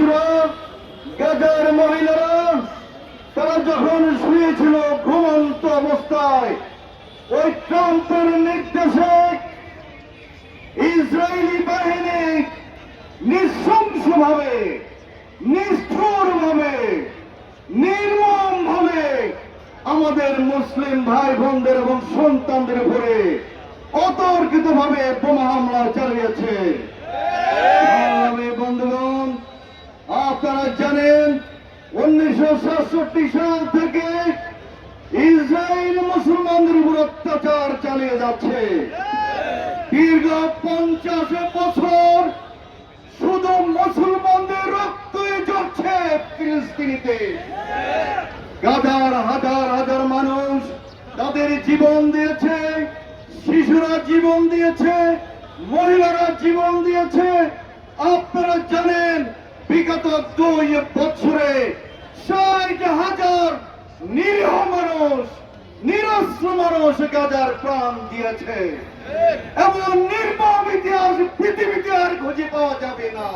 শিশুরা গাজার মহিলারা, তারা যখন শুয়েছিল ঘুমন্ত অবস্থায়, ওই ট্রাম্পের নির্দেশে ইসরায়েলি বাহিনী নৃশংসভাবে, নিষ্ঠুরভাবে, নির্মমভাবে আমাদের মুসলিম ভাই বোনদের এবং সন্তানদের উপরে অতর্কিত ভাবে বোমা হামলা চালিয়েছে সংগ্রামী বন্ধুগণ আপনারা জানেন সাতষট্টি সাল থেকে ইসরায়েল মুসলমানদের উপর অত্যাচার চালিয়ে যাচ্ছে। দীর্ঘ পঞ্চাশ বছর শুধু মুসলমানদের রক্তই ঝরছে ফিলিস্তিনিতে। হাজার হাজার হাজার মানুষ তাদের জীবন দিয়েছে, শিশুরা জীবন দিয়েছে, মহিলারা জীবন দিয়েছে। আপনারা জানেন, বিগত দুই বছরে ষাট হাজার নিরীহ মানুষ নিরস্ত্র মানুষ গাজার প্রাণ দিয়েছে। এমন নির্মম ইতিহাস পৃথিবীতে আর খুঁজে পাওয়া যাবে না।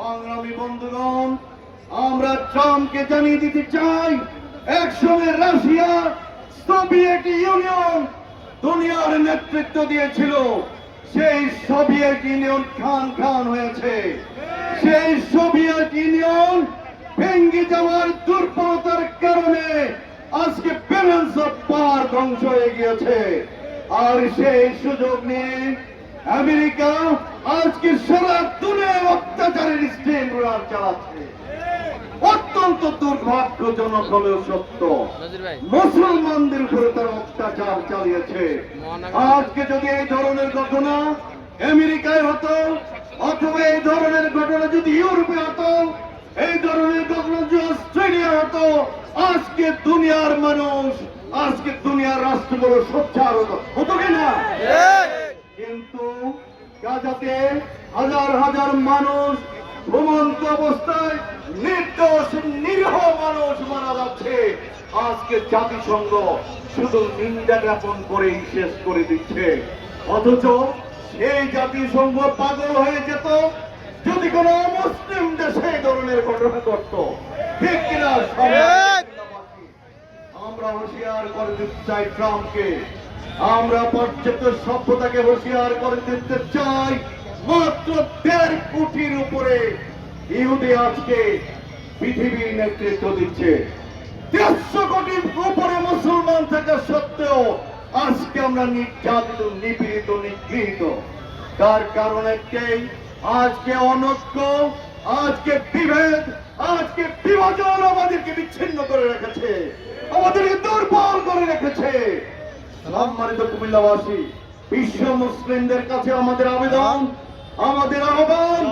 সংগ্রামী বন্ধুগণ আমরা ট্রাম্পকে জানিয়ে দিতে চাই একসময় রাশিয়া সোভিয়েত ইউনিয়ন দুনিয়ার নেতৃত্ব দিয়েছিল। সেই সোভিয়েত ইউনিয়ন খান খান হয়েছে। সেই সোভিয়েত ইউনিয়ন ভেঙ্গে যাওয়ার দুর্বলতার কারণে আজকে ব্যালেন্স অফ পাওয়ার ধ্বংস হয়ে গিয়েছে। আর সেই সুযোগ নিয়ে আমেরিকা আজকে সারা দুনিয়ায় অত্যাচারের স্টেম রোলার চালাচ্ছে। অত্যন্ত দুর্ভাগ্যজনক হলেও সত্য। মুসলমানদের উপরে তারা অত্যাচার চালিয়েছে। আজকে যদি এই ধরনের ঘটনা আমেরিকায় হতো অথবা এই ধরনের ঘটনা যদি ইউরোপে হতো হতো আজকে দুনিয়ার মানুষ আজকে দুনিয়ার রাষ্ট্রগুলো সোচ্চার হতো হতো কিনা কিন্তু গাজাতে হাজার হাজার মানুষ ঘুমন্ত অবস্থায় নির্দোষ নিরীহ মানুষ মারা যাচ্ছে। আজকে জাতিসংঘ শুধু নিন্দা জ্ঞাপন করেই শেষ করে দিচ্ছে। অথচ সেই জাতিসংঘ পাগল হয়ে যেত যদি কোন মুসলিম দেশে এই ধরনের ঘটনা ঘটত। ঠিক কিনা আমরা হুঁশিয়ার করে দিতে চাই ট্রাম্পকে। আমরা পর্যাপ্ত সভ্যতাকে হুঁশিয়ার করে দিতে চাই মাত্র দেড় কোটির উপরে। ইহুদি আজকে পৃথিবীর নেতৃত্ব দিচ্ছে। দেড়শো কোটির উপরে মুসলমান থাকা সত্ত্বেও আজকে আমরা নির্যাতিত নিপীড়িত নিগৃহীত। তার কারণ একটাই আজকে অনৈক্য আজকে বিভেদ আজকে বিভাজন আমাদেরকে বিচ্ছিন্ন করে রেখেছে। আমাদেরকে দুর্বল করে রেখেছে। সম্মানিত কুমিল্লাবাসী, বিশ্ব মুসলিমদের কাছে আমাদের আবেদন, আমাদের আহ্বান,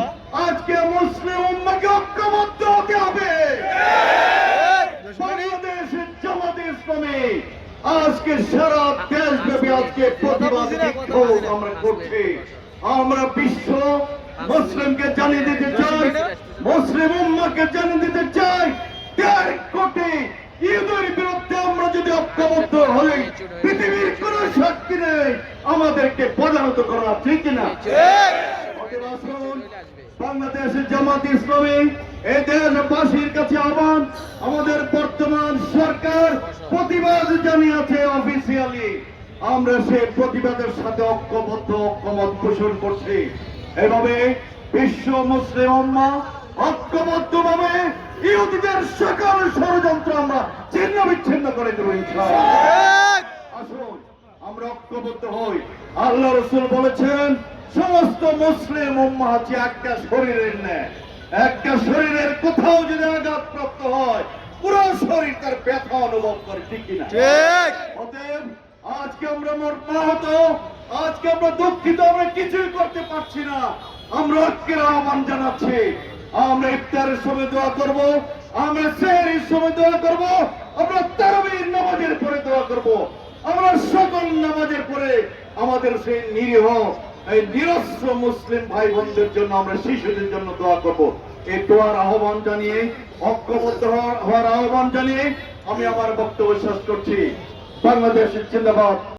আজকে মুসলিম উম্মাকে ঐক্যবদ্ধ হতে হবে। বাংলাদেশের জামাতে ইসলামী, আজকে সারা দেশব্যাপী আজকে প্রতিবাদ বিক্ষোভ আমরা করছি। আমরা বিশ্ব মুসলিমকে জানিয়ে দিতে চাই, মুসলিম উম্মাকে জানিয়ে দিতে চাই, দেড় কোটি ঈদের বিরুদ্ধে আমরা যদি ঐক্যবদ্ধ হই, পৃথিবীর কোন শক্তি নেই, আমাদেরকে পদানত করা ঠিক না বাংলাদেশের জামাত ইসলামী এই দেশবাসীর কাছে আহ্বান, আমাদের বর্তমান সরকার প্রতিবাদ জানিয়েছে অফিসিয়ালি আমরা সেই প্রতিবাদের সাথে ঐক্যবদ্ধ, ঐক্যমত পোষণ করছি। এভাবে বিশ্ব মুসলিম উম্মা ঐক্যবদ্ধ ভাবে ইহুদিদের সকল ষড়যন্ত্র আমরা ছিন্ন বিচ্ছিন্ন করে দেবো আসুন আমরা ঐক্যবদ্ধ হই। আল্লাহ রসুল বলেছেন সমস্ত মুসলিম উম্মা হচ্ছে একটা শরীরের ন্যায়। একটা শরীরের কোথাও যদি আঘাতপ্রাপ্ত হয় পুরো শরীর তার ব্যথা অনুভব করে ঠিক কিনা? অতএব আজকে আমরা মর্মাহত আজকে আমরা দুঃখিত আমরা কিছুই করতে পারছি না। আমরা ঐক্যের আহ্বান জানাচ্ছি আমরা ইফতারের সময় দোয়া করব, আমরা সেহরির সময় দোয়া করব, আমরা তারাবির নামাজের পরে দোয়া করব। আমরা সকল নামাজের পরে আমাদের সেই নিরীহ, এই নিরস্ত্র মুসলিম ভাই বোনদের জন্য আমরা শিশুদের জন্য দোয়া করব। এই দোয়ার আহ্বান জানিয়ে, ঐক্যবদ্ধ হওয়ার আহ্বান জানিয়ে আমি আমার বক্তব্য শেষ করছি। বাংলাদেশের জিন্দাবাদ।